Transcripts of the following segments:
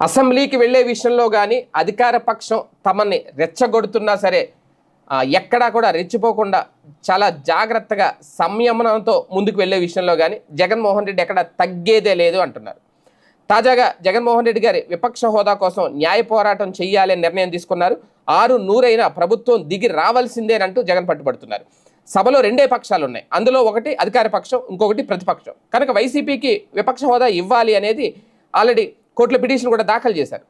అసెంబ్లీకి వెళ్ళే విషయంలో కానీ అధికార పక్షం తమని రెచ్చగొడుతున్నా సరే ఎక్కడా కూడా రెచ్చిపోకుండా చాలా జాగ్రత్తగా సంయమనంతో ముందుకు వెళ్ళే విషయంలో కానీ జగన్మోహన్ రెడ్డి ఎక్కడ తగ్గేదే లేదు అంటున్నారు. తాజాగా జగన్మోహన్ రెడ్డి గారి విపక్ష హోదా కోసం న్యాయ పోరాటం చేయాలని నిర్ణయం తీసుకున్నారు. ఆరు నూరైన ప్రభుత్వం దిగి రావాల్సిందేనంటూ జగన్ పట్టుబడుతున్నారు. సభలో రెండే పక్షాలు ఉన్నాయి అందులో ఒకటి అధికార పక్షం ఇంకొకటి ప్రతిపక్షం. కనుక వైసీపీకి విపక్ష హోదా ఇవ్వాలి అనేది ఆల్రెడీ కోర్టులో పిటిషన్ కూడా దాఖలు చేశారు.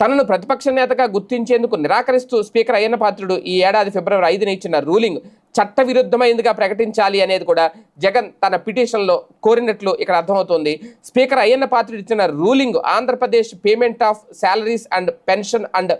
తనను ప్రతిపక్ష నేతగా గుర్తించేందుకు నిరాకరిస్తూ స్పీకర్ అయ్యన్న పాత్రుడు ఈ ఏడాది ఫిబ్రవరి ఐదున ఇచ్చిన రూలింగ్ చట్టవిరుద్ధమైందిగా ప్రకటించాలి అనేది కూడా జగన్ తన పిటిషన్లో కోరినట్లు ఇక్కడ అర్థమవుతోంది. స్పీకర్ అయ్యన్న పాత్రుడు ఇచ్చిన ruling Andhra Pradesh payment of salaries and pension and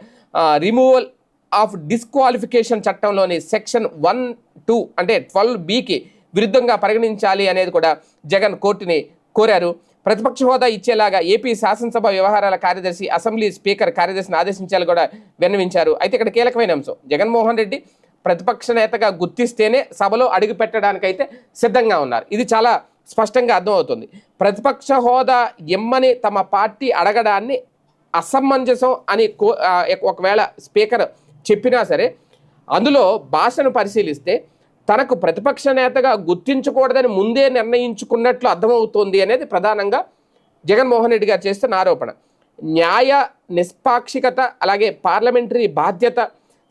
removal of disqualification చట్టంలోని సెక్షన్ వన్ టూ అంటే ట్వెల్వ్ బికి విరుద్ధంగా పరిగణించాలి అనేది కూడా జగన్ కోర్టుని కోరారు. ప్రతిపక్ష హోదా ఇచ్చేలాగా ఏపీ శాసనసభ వ్యవహారాల కార్యదర్శి అసెంబ్లీ స్పీకర్ కార్యదర్శిని ఆదేశించాలి కూడా విన్నవించారు. అయితే ఇక్కడ కీలకమైన అంశం. జగన్మోహన్ రెడ్డి ప్రతిపక్ష నేతగా గుర్తిస్తేనే సభలో అడుగు పెట్టడానికైతే సిద్ధంగా ఉన్నారు. ఇది చాలా స్పష్టంగా అర్థమవుతుంది. ప్రతిపక్ష హోదా ఇమ్మని తమ పార్టీ అడగడాన్ని అసమంజసం అని కో ఒకవేళ స్పీకర్ చెప్పినా సరే అందులో భాషను పరిశీలిస్తే తనకు ప్రతిపక్ష నేతగా గుర్తించకూడదని ముందే నిర్ణయించుకున్నట్లు అర్థమవుతోంది అనేది ప్రధానంగా జగన్మోహన్ రెడ్డి గారు చేస్తున్న ఆరోపణ. న్యాయ నిష్పాక్షికత అలాగే పార్లమెంటరీ బాధ్యత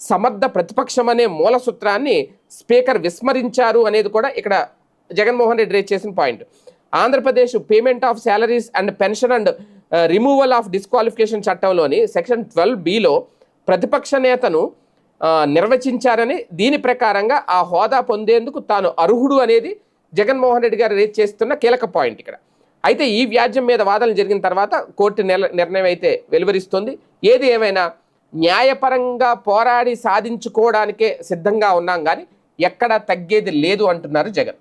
సమర్థ ప్రతిపక్షం అనే మూల సూత్రాన్ని స్పీకర్ విస్మరించారు అనేది కూడా ఇక్కడ జగన్మోహన్ రెడ్డి రేజ్ చేసిన point. Andhra Pradesh payment of salaries and pension and removal of disqualification చట్టంలోని సెక్షన్ ట్వెల్వ్ బిలో ప్రతిపక్ష నేతను నిర్వచించారని దీని ప్రకారంగా ఆ హోదా పొందేందుకు తాను అర్హుడు అనేది జగన్మోహన్ రెడ్డి గారు రేజ్ చేస్తున్న కీలక పాయింట్ ఇక్కడ. అయితే ఈ వ్యాజ్యం మీద వాదనలు జరిగిన తర్వాత కోర్టు నిర్ణయం అయితే వెలువరిస్తుంది. ఏది ఏమైనా న్యాయపరంగా పోరాడి సాధించుకోవడానికే సిద్ధంగా ఉన్నాం కానీ ఎక్కడా తగ్గేది లేదు అంటున్నారు జగన్.